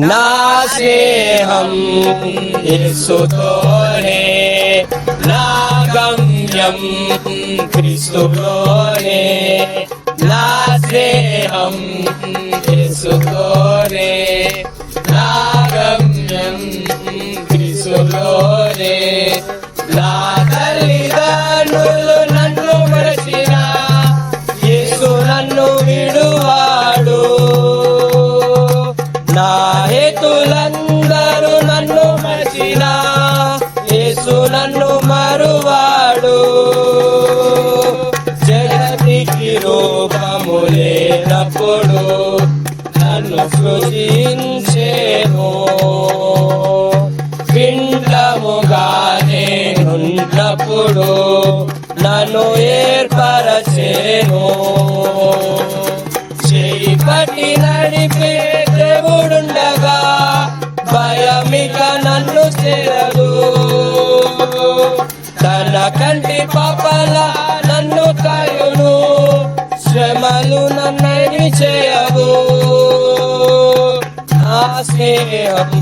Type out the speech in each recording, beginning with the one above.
నా స్నేహం యేసుతోనే నా గమ్యం క్రీస్తులోనే నా స్నేహం యేసుతోనే నా గమ్యం నా నన్ను మరచిన యేసు నన్ను మరువాడు. జగతికి రూపము లేనప్పుడు నన్ను సృజించేను. పిండముగానే ఉన్నప్పుడు నన్ను ఏర్పరచేను. చేపటి నడిపి నన్ను చేరదు. తన కంటి పాపల నన్ను కాయును. శ్రమలు నన్నని చేయవు నా స్నేహం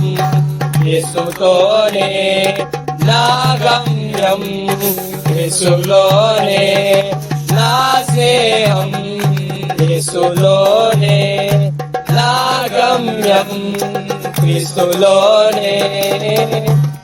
యేసుతోనే నా గమ్యం యేసులోనే. నా స్నేహం యేసులోనే నా గమ్యం క్రీస్తులోనే রে